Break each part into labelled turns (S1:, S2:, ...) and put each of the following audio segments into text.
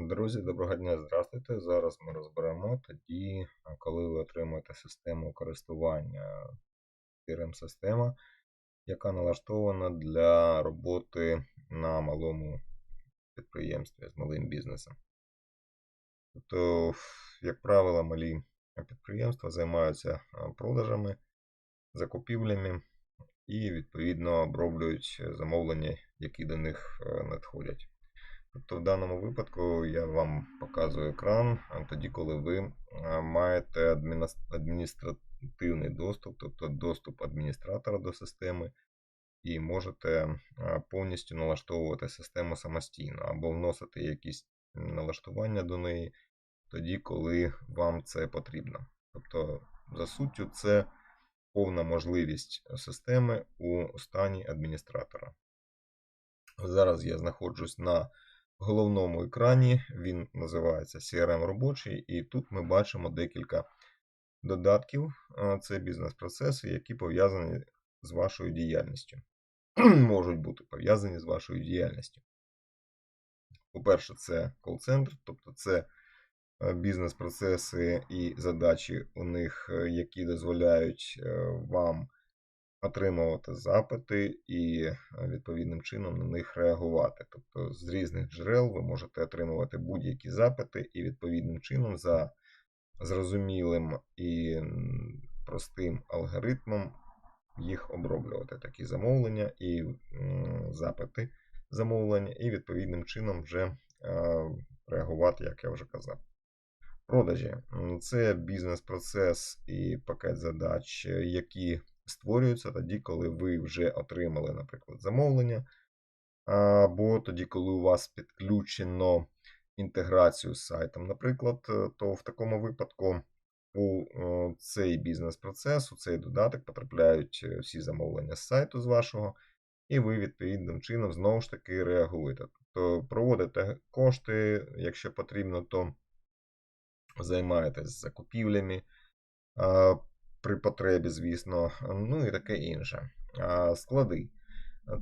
S1: Друзі, доброго дня, здравствуйте. Зараз ми розберемо тоді, коли ви отримуєте систему користування CRM-система, яка налаштована для роботи на малому підприємстві з малим бізнесом. Тобто, як правило, малі підприємства займаються продажами, закупівлями і, відповідно, оброблюють замовлення, які до них е, надходять. Тобто в даному випадку я вам показую екран, тоді, коли ви маєте адміністративний доступ, тобто доступ адміністратора до системи, і можете повністю налаштовувати систему самостійно або вносити якісь налаштування до неї тоді, коли вам це потрібно. Тобто, за суттю, це повна можливість системи у стані адміністратора. Зараз я знаходжусь на головному екрані. Він називається CRM робочий, і тут ми бачимо декілька додатків. Це бізнес-процеси, які пов'язані з вашою діяльністю. Можуть бути пов'язані з вашою діяльністю. По-перше, це кол-центр, тобто це е, бізнес-процеси і задачі у них, е, які дозволяють е, вам отримувати запити і е, відповідним чином на них реагувати. Тобто з різних джерел ви можете отримувати будь-які запити і відповідним чином за зрозумілим і простим алгоритмом їх оброблювати. Такі замовлення і запити замовлення, і відповідним чином вже е, реагувати, як я вже казав. Продажі це бізнес-процес і пакет задач, е, які створюються тоді, коли ви вже отримали, наприклад, замовлення, або тоді, коли у вас підключено інтеграцію з сайтом, наприклад, е, то в такому випадку у е, цей бізнес-процес, у цей додаток потрапляють е, всі замовлення з сайту з вашого, і ви відповідним чином знову ж таки реагуєте. Тобто проводите кошти, якщо потрібно, то займаєтесь закупівлями при потребі, звісно, ну і таке інше. Склади.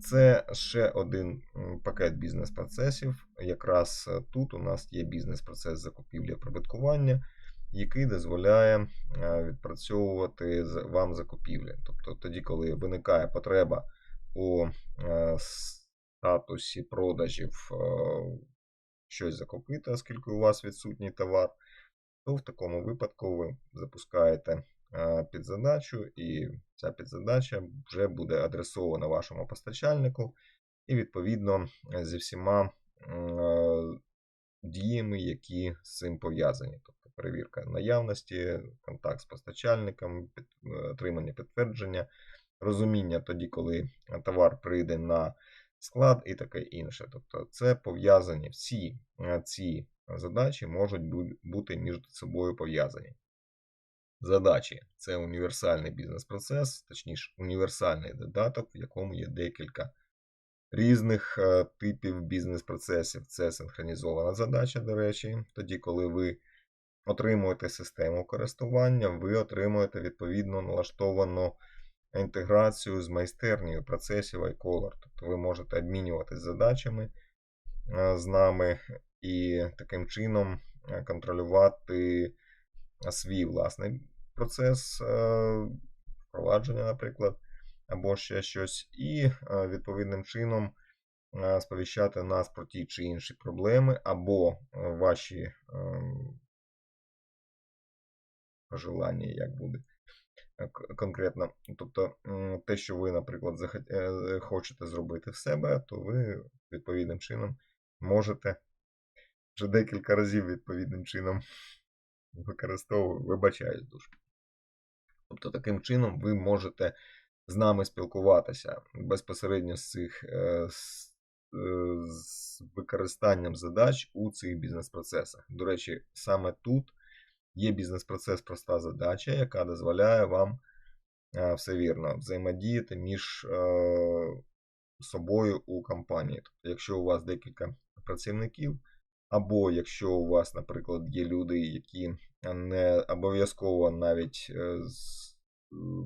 S1: Це ще один пакет бізнес-процесів. Якраз е, тут у нас є бізнес-процес закупівлі прибуткування, який дозволяє е, відпрацьовувати вам закупівлі. Тобто тоді, коли виникає потреба у е, статусі продажів щось закупити, оскільки у вас відсутній товар, то в такому випадку ви запускаєте підзадачу, і ця підзадача вже буде адресована вашому постачальнику, і відповідно е, зі всіма е, діями, які з цим пов'язані. Тобто перевірка наявності, контакт з постачальником, е, отримання підтвердження, розуміння тоді, коли товар прийде на склад і таке інше. Тобто це пов'язані всі е, ці задачі можуть бути між собою пов'язані. Задачі це універсальний бізнес-процес, точніше, універсальний додаток, в якому є декілька різних е, типів бізнес-процесів. Це синхронізована задача, до речі. Тоді, коли ви отримуєте систему користування, ви отримуєте відповідно налаштовану інтеграцію з майстернею процесів iColor. Тобто ви можете обмінюватись задачами е, з нами і таким чином е, контролювати свій власний процес е, впровадження, наприклад, або ще щось, і е, відповідним чином е, сповіщати нас про ті чи інші проблеми, або ваші ем, пожелання, як буде конкретно. Тобто, те, що ви, наприклад, хочете зробити в себе, то ви відповідним чином можете вже декілька разів відповідним чином використовую, вибачаюсь дуже. Тобто, таким чином ви можете з нами спілкуватися безпосередньо з цих е, з, е, з використанням задач у цих бізнес-процесах. До речі, саме тут є бізнес-процес проста задача, яка дозволяє вам е, все вірно взаємодіяти між собою у компанії. Тобто, якщо у вас декілька працівників, або якщо у вас, наприклад, є люди, які не обов'язково навіть е, е,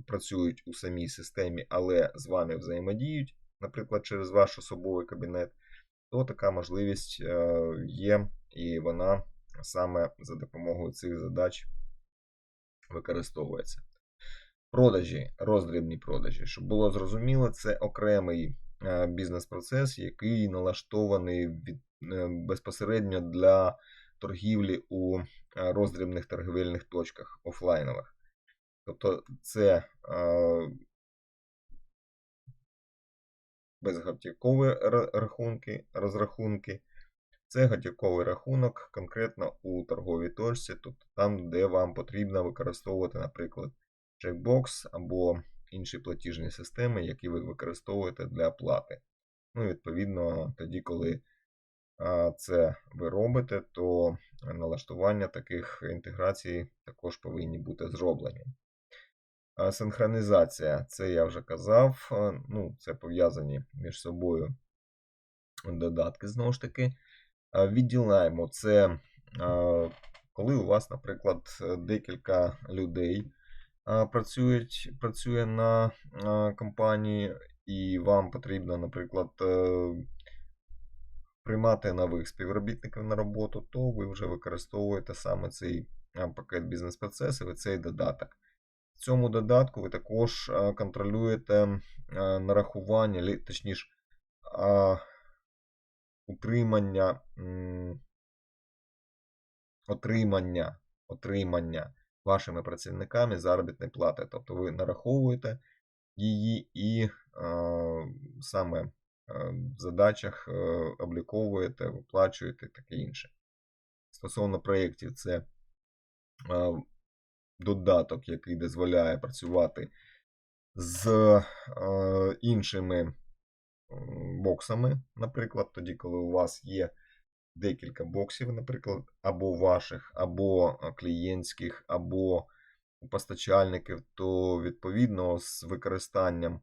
S1: працюють у самій системі, але з вами взаємодіють, наприклад, через ваш особовий кабінет, то така можливість е, є і вона саме за допомогою цих задач використовується. Продажі, роздрібні продажі. Щоб було зрозуміло, це окремий бізнес-процес, який налаштований від, е, безпосередньо для торгівлі у е, роздрібних торгівельних точках офлайнових. Тобто це безготівкові рахунки, розрахунки. Це готівковий рахунок конкретно у торговій точці, тобто там, де вам потрібно використовувати, наприклад, чекбокс або інші платіжні системи, які ви використовуєте для оплати. Ну, Відповідно, тоді, коли це ви робите, то налаштування таких інтеграцій також повинні бути зроблені. Синхронізація, це я вже казав, ну, це пов'язані між собою додатки знову ж таки. Відділ це коли у вас, наприклад, декілька людей працюють, працює на компанії, і вам потрібно, наприклад, е, приймати нових співробітників на роботу, то ви вже використовуєте саме цей пакет бізнес-процесів і цей додаток. В цьому додатку ви також контролюєте нарахування, точніше, утримання, отримання, отримання вашими працівниками заробітної плати. Тобто ви нараховуєте її і саме в задачах е, обліковуєте, виплачуєте таке інше. Стосовно проєктів, це додаток, який дозволяє працювати з іншими боксами, наприклад, тоді, коли у вас є декілька боксів, наприклад, або ваших, або клієнтських, або постачальників, то відповідно з використанням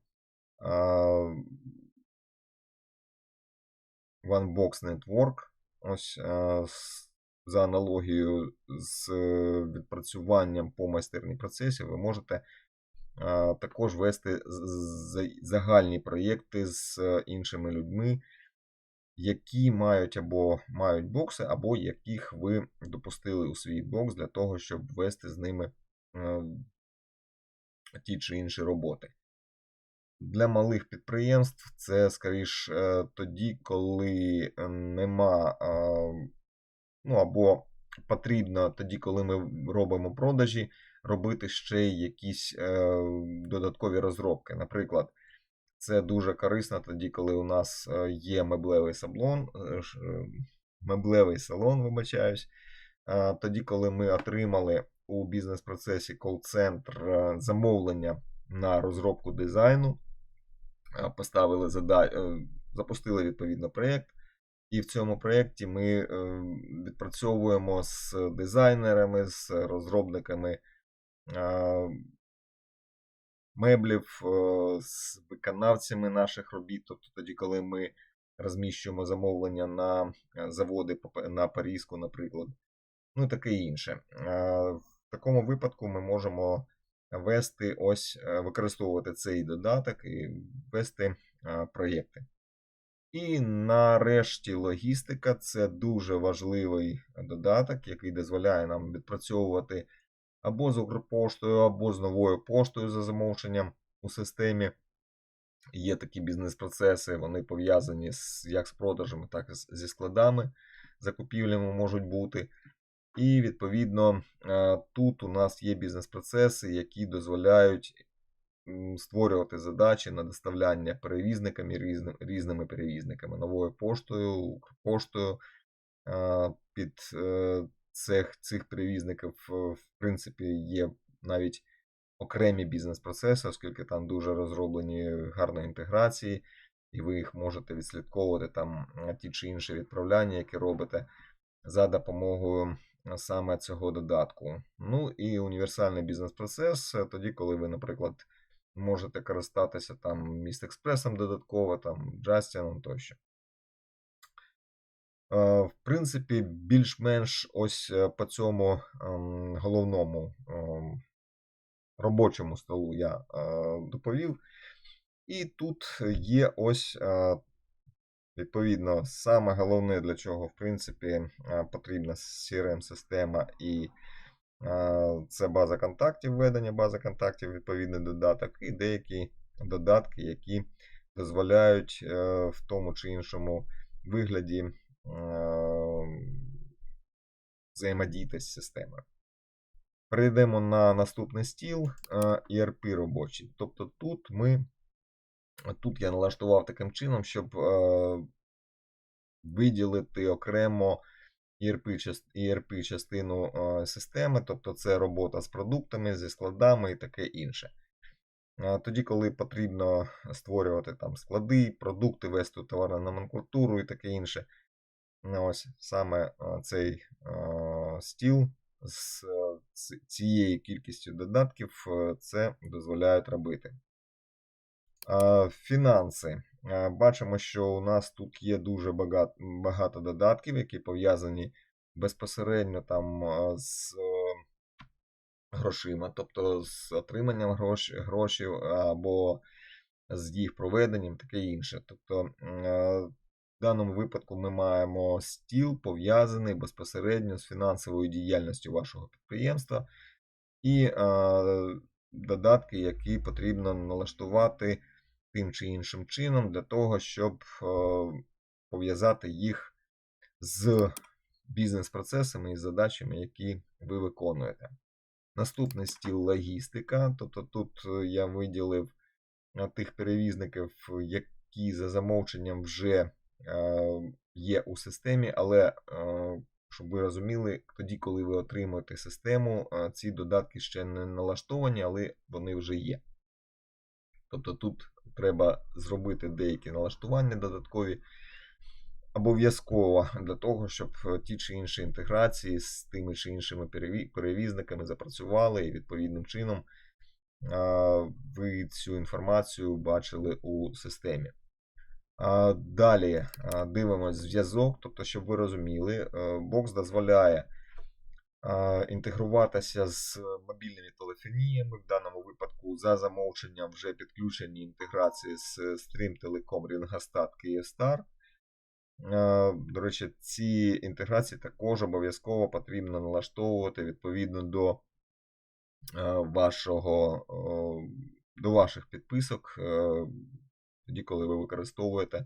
S1: OneBox Network, ось за аналогією з відпрацюванням по майстерній процесі, ви можете також вести загальні проєкти з іншими людьми, які мають або мають бокси, або яких ви допустили у свій бокс для того, щоб вести з ними ті чи інші роботи. Для малих підприємств це скоріш е, тоді, коли нема ну або потрібно тоді, коли ми робимо продажі, робити ще якісь е, додаткові розробки. Наприклад, це дуже корисно тоді, коли у нас е, є меблевий саблон, е, меблевий салон, вибачаюсь. Тоді, коли ми отримали у бізнес-процесі кол-центр замовлення на розробку дизайну, поставили запустили відповідно проєкт. І в цьому проєкті ми відпрацьовуємо з дизайнерами, з розробниками меблів е, з виконавцями наших робіт. Тобто тоді, коли ми розміщуємо замовлення на е, заводи на Парізьку, наприклад, ну і таке інше. В такому випадку ми можемо вести ось, е, використовувати цей додаток і вести проєкти. І нарешті логістика це дуже важливий додаток, який дозволяє нам відпрацьовувати або з Укрпоштою, або з новою поштою за замовченням у системі. Є такі бізнес-процеси, вони пов'язані з, як з продажами, так і зі складами, закупівлями можуть бути. І, відповідно, е, тут у нас є бізнес-процеси, які дозволяють створювати задачі на доставляння перевізниками різними перевізниками, новою поштою, Укрпоштою е, під е, цих перевізників, е, в принципі, є навіть окремі бізнес-процеси, оскільки там дуже розроблені гарні інтеграції, і ви їх можете відслідковувати там ті чи інші відправляння, які робите за допомогою саме цього додатку. Ну і універсальний бізнес-процес, е, тоді, коли ви, наприклад, можете користатися там міст експресом додатково, там Джастіном тощо. Е, в принципі, більш-менш ось е, по цьому ем, головному ем, робочому столу я е, доповів. І тут є ось, Відповідно, саме головне, для чого, в принципі, потрібна CRM-система і це база контактів, введення бази контактів, відповідний додаток, і деякі додатки, які дозволяють в тому чи іншому вигляді взаємодіяти з системою. Перейдемо на наступний стіл е, ERP робочий. Тобто тут ми Тут я налаштував таким чином, щоб е, виділити окремо ERP, частину е, системи, тобто це робота з продуктами, зі складами і таке інше. Тоді, коли потрібно створювати там склади, продукти, вести товарну номенклатуру і таке інше. Ось саме цей стіл з цією кількістю додатків е, це дозволяють робити. Фінанси. Бачимо, що у нас тут є дуже багато, додатків, які пов'язані безпосередньо там з грошима, тобто з отриманням грош, або з їх проведенням, таке інше. Тобто, в даному випадку ми маємо стіл пов'язаний безпосередньо з фінансовою діяльністю вашого підприємства і е, додатки, які потрібно налаштувати тим чи іншим чином для того, щоб е, пов'язати їх з бізнес-процесами і задачами, які ви виконуєте. Наступний стіл логістика. Тобто тут е, я виділив тих перевізників, які за замовченням вже є у системі, але е, щоб ви розуміли, тоді, коли ви отримуєте систему, е, ці додатки ще не налаштовані, але вони вже є. Тобто тут треба зробити деякі налаштування додаткові обов'язково для того, щоб е, ті чи інші інтеграції з тими чи іншими перевізниками запрацювали і відповідним чином ви цю інформацію бачили у системі. Далі дивимось зв'язок, тобто, щоб ви розуміли, е, бокс дозволяє інтегруватися з мобільними телефоніями. В даному випадку за замовченням вже підключені інтеграції з Stream Telecom, Ringostat, Kyivstar. До речі, ці інтеграції також обов'язково потрібно налаштовувати відповідно до е, вашого, до ваших підписок, е, тоді, коли ви використовуєте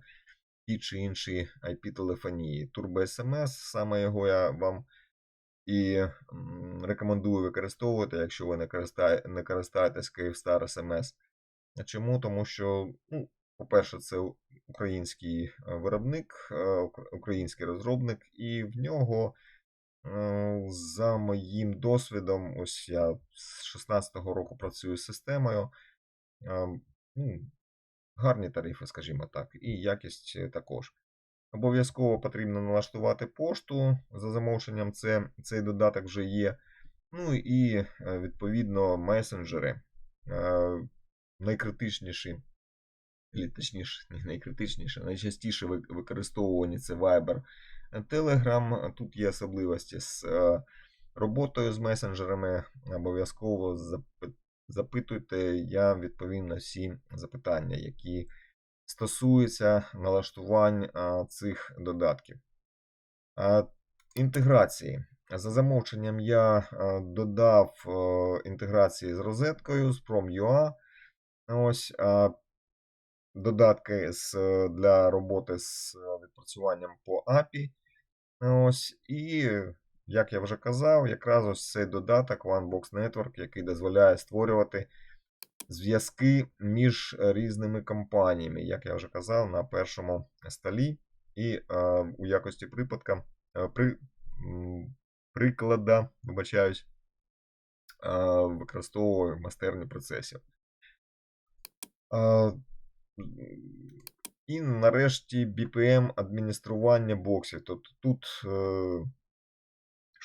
S1: ті чи інші IP-телефонії. Turbo SMS, саме його я вам і рекомендую використовувати, якщо ви не, користає, не користаєтесь Kyivstar SMS. Чому? Тому що, ну, по-перше, це український е, виробник, е, український розробник, і в нього, е, за моїм досвідом, ось я з 16-го року працюю з системою. Гарні тарифи, скажімо так, і якість е, також. Обов'язково потрібно налаштувати пошту за замовченням, це, цей додаток вже є. Ну і е, відповідно месенджери. Е, Найкритичніші, точніше, не найкритичніше, найчастіше використовувані це Viber, Telegram. Тут є особливості з роботою з месенджерами. Обов'язково запитуйте, я відповім на всі запитання, які стосуються налаштувань цих додатків. Інтеграції. За замовченням я додав інтеграції з розеткою, з Prom.ua. Ось додатки для роботи з відпрацюванням по API. Ось, і, як я вже казав, якраз ось цей додаток OneBox Network, який дозволяє створювати зв'язки між різними компаніями, як я вже казав, на першому столі. І е, у якості припадка, е, при, м, приклада, вибачаюсь, е, використовую майстерні процесів. А, І нарешті BPM адміністрування боксів. Тобто тут, е,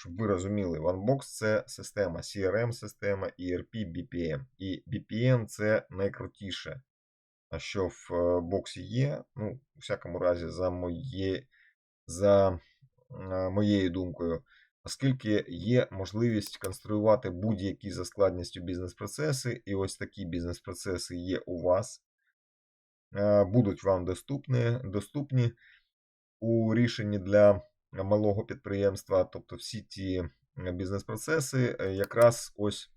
S1: щоб ви розуміли, OneBox це система, CRM-система, ERP, BPM. І BPM це найкрутіше, що в е, боксі є. Ну, у всякому разі, за, моє, за е, моєю думкою. Оскільки є можливість конструювати будь-які за складністю бізнес-процеси, і ось такі бізнес-процеси є у вас, е, будуть вам доступні, доступні у рішенні для малого підприємства, тобто всі ті е, бізнес-процеси, е, якраз ось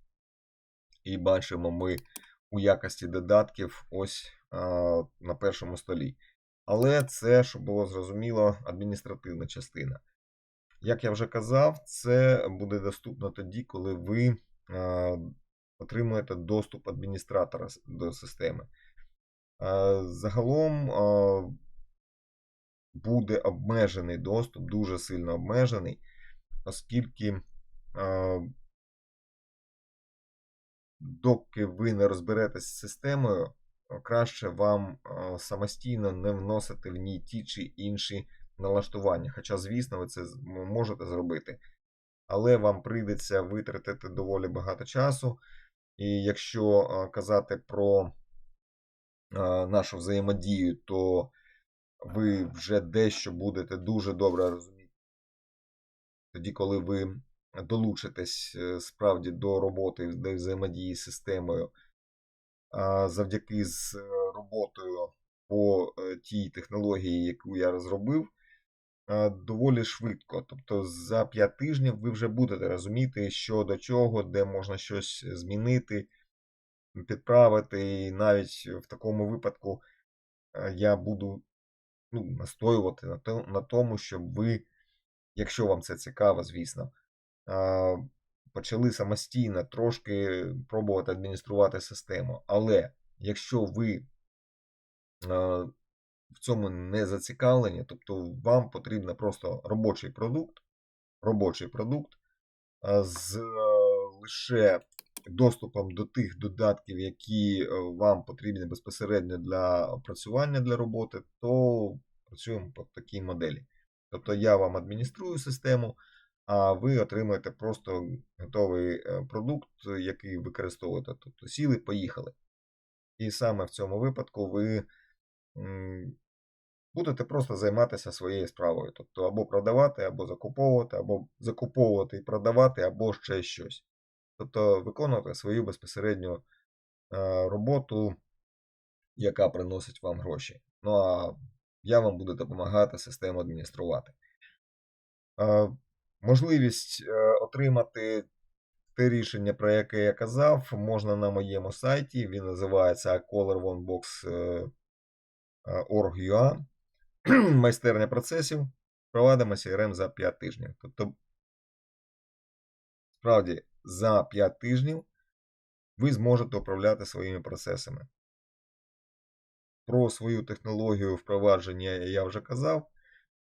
S1: і бачимо ми у якості додатків ось на першому столі. Але це, щоб було зрозуміло, адміністративна частина. Як я вже казав, це буде доступно тоді, коли ви а, отримуєте доступ адміністратора до системи. Загалом буде обмежений доступ, дуже сильно обмежений, оскільки а, доки ви не розберетесь з системою, краще вам а, самостійно не вносити в ній ті чи інші налаштування. Хоча, звісно, ви це можете зробити. Але вам прийдеться витратити доволі багато часу. І якщо казати про нашу взаємодію, то ви вже дещо будете дуже добре розуміти. Тоді, коли ви долучитесь е, справді до роботи, до взаємодії з системою, завдяки з е, роботою по е, тій технології, яку я розробив, доволі швидко. Тобто за 5 тижнів ви вже будете розуміти, що до чого, де можна щось змінити, підправити. І навіть в такому випадку я буду ну, настоювати на, то, на тому, щоб ви, якщо вам це цікаво, звісно, почали самостійно трошки пробувати адмініструвати систему. Але якщо ви в цьому не зацікавлені, тобто вам потрібен просто робочий продукт, робочий продукт з лише доступом до тих додатків, які е, вам потрібні безпосередньо для опрацювання для роботи, то працюємо по такій моделі. Тобто я вам адмініструю систему, а ви отримуєте просто готовий е, продукт, який використовуєте. Тобто сіли, поїхали. І саме в цьому випадку ви будете просто займатися своєю справою. Тобто або продавати, або закуповувати, або закуповувати і продавати, або ще щось. Тобто виконувати свою безпосередню е, роботу, яка приносить вам гроші. Ну а я вам буду допомагати систему адмініструвати. Е, Можливість е, отримати те рішення, про яке я казав, можна на моєму сайті. Він називається coloronebox.org.ua. Майстерня процесів. Провадимо CRM за 5 тижнів. Тобто, справді, за 5 тижнів ви зможете управляти своїми процесами. Про свою технологію впровадження я вже казав.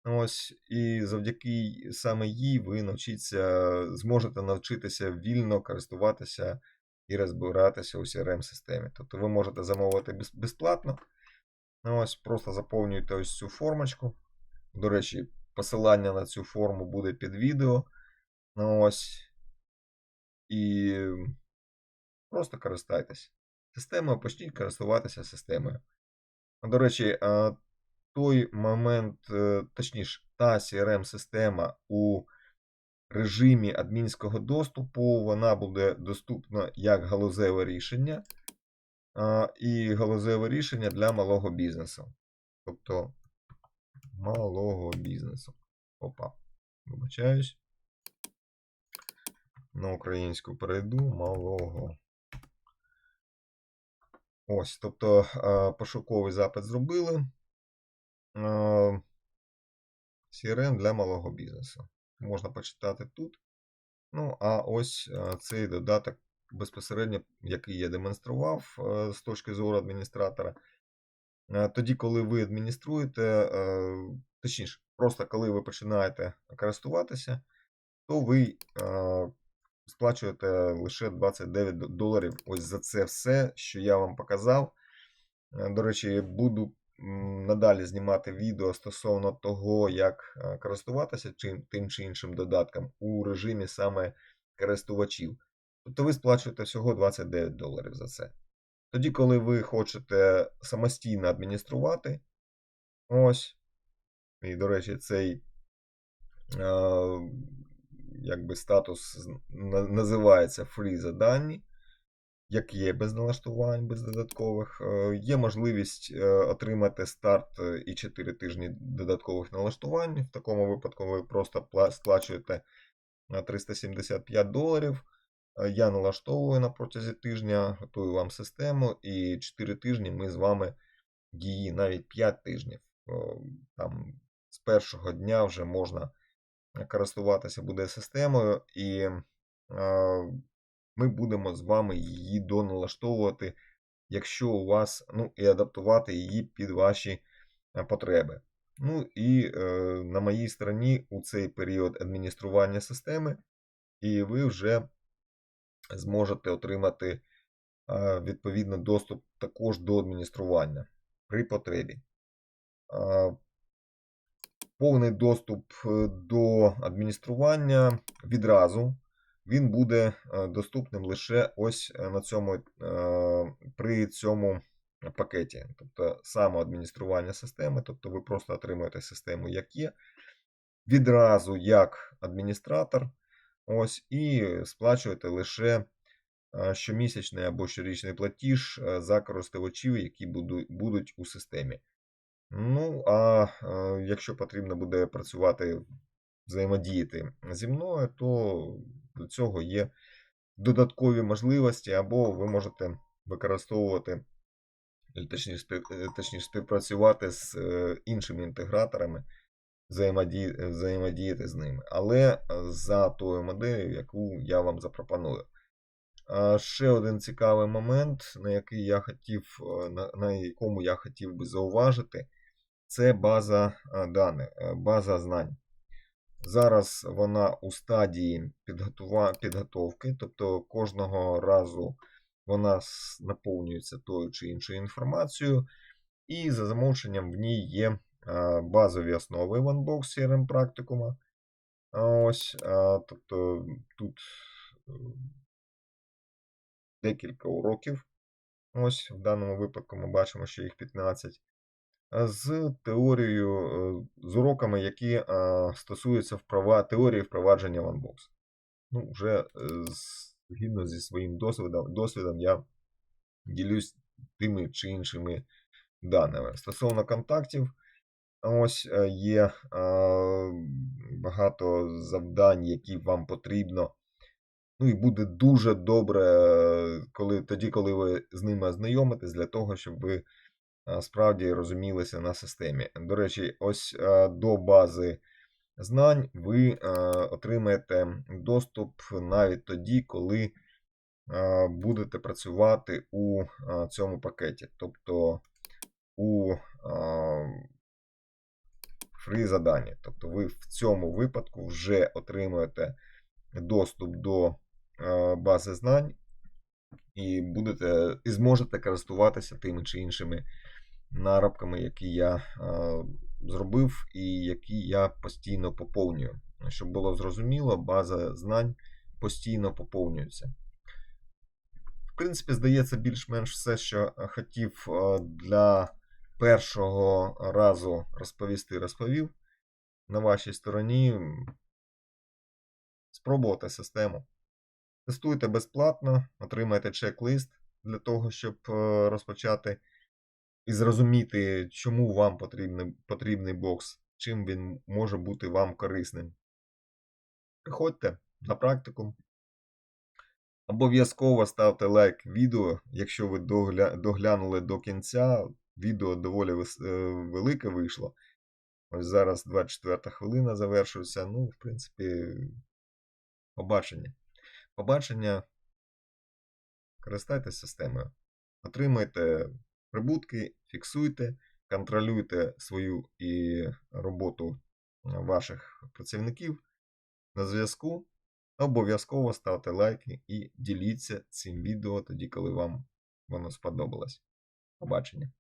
S1: Ось, і завдяки саме їй ви навчіться, зможете навчитися вільно користуватися і розбиратися у CRM-системі. Тобто ви можете замовити безплатно. Ось, просто заповнюєте ось цю формочку. До речі, посилання на цю форму буде під відео. Ось. І просто користайтесь. Системою почніть користуватися системою. До речі, той момент, е, точніше, та CRM-система у режимі адмінського доступу, вона буде доступна як галузеве рішення, і галузеве рішення для малого бізнесу. Тобто малого бізнесу. Опа, вибачаюсь. На українську перейду малого. Ось, тобто пошуковий запит зробили. CRM для малого бізнесу. Можна почитати тут. Ну, а ось цей додаток безпосередньо, який я демонстрував з точки зору адміністратора. Тоді, коли ви адмініструєте, точніше, просто коли ви починаєте користуватися, то ви сплачуєте лише 29 доларів ось за це все, що я вам показав. Е, До речі, буду надалі знімати відео стосовно того, як е, користуватися тим чи іншим додатком у режимі саме користувачів. Тобто ви сплачуєте всього 29 доларів за це. Тоді, коли ви хочете самостійно адмініструвати, ось, і, до речі, цей е, якби статус називається free задані. як є без налаштувань, без додаткових. Е, Є можливість е, отримати старт е, і 4 тижні додаткових налаштувань. В такому випадку ви просто сплачуєте е, 375 доларів. Я налаштовую на протязі тижня, готую вам систему, і 4 тижні ми з вами її навіть 5 тижнів. Там з першого дня вже можна користуватися буде системою, і ми будемо з вами її доналаштовувати, якщо у вас, ну і адаптувати її під ваші е, потреби. Ну і е, на моїй стороні у цей період адміністрування системи, і ви вже зможете отримати е, відповідно доступ також до адміністрування при потребі. Повний доступ е, до адміністрування відразу він буде е, доступним лише ось е, на цьому, при цьому пакеті. Тобто саме адміністрування системи, тобто ви просто отримуєте систему, як є, відразу як адміністратор, ось, і сплачуєте лише щомісячний або щорічний платіж за користувачів, які будуть у системі. Ну, а е, якщо потрібно буде працювати, взаємодіяти зі мною, то до цього є додаткові можливості, або ви можете використовувати, точніше, е, точніше співпрацювати з е, іншими інтеграторами, взаємодіяти з ними, але е, за тою моделлю, яку я вам запропоную. Ще один цікавий момент, на який я хотів, е, на, якому я хотів би зауважити, це база е, даних, е, база знань. Зараз вона у стадії підготовки, тобто кожного разу вона наповнюється тою чи іншою інформацією, і за замовченням в ній є базові основи OneBox CRM практикума. Ось, тобто тут декілька уроків. Ось в даному випадку ми бачимо, що їх 15. З теорією, е, з уроками, які е, стосуються вправа, теорії впровадження OneBox. Ну, вже е, згідно зі своїм досвідом, досвідом я ділюсь тими чи іншими даними. Стосовно контактів, ось е, є е, багато завдань, які вам потрібно. Ну і буде дуже добре, е, коли, тоді, коли ви з ними ознайомитесь, для того, щоб ви е, справді розумілися на системі. До речі, ось е, до бази знань ви отримаєте доступ навіть тоді, коли будете працювати у цьому пакеті. Тобто у фрі задані. Тобто ви в цьому випадку вже отримуєте доступ до бази знань і будете і зможете користуватися тими чи іншими наробками, які я е, зробив і які я постійно поповнюю. Щоб було зрозуміло, база знань постійно поповнюється. В принципі, здається, більш-менш все, що хотів е, для першого разу розповісти, розповів. На вашій стороні спробувати систему. Тестуйте безплатно, отримайте чек-лист для того, щоб е, розпочати і зрозуміти, чому вам потрібний, потрібний бокс, чим він може бути вам корисним. Приходьте на практику. Обов'язково ставте лайк відео, якщо ви догля... доглянули до кінця. Відео доволі е, велике вийшло. Ось зараз 24 хвилина завершується. Ну, в принципі, побачення. Побачення. Користайтесь системою. Отримуйте прибутки, фіксуйте, контролюйте свою і роботу ваших працівників. На зв'язку. Обов'язково ставте лайки і діліться цим відео тоді, коли вам воно сподобалось. Побачення!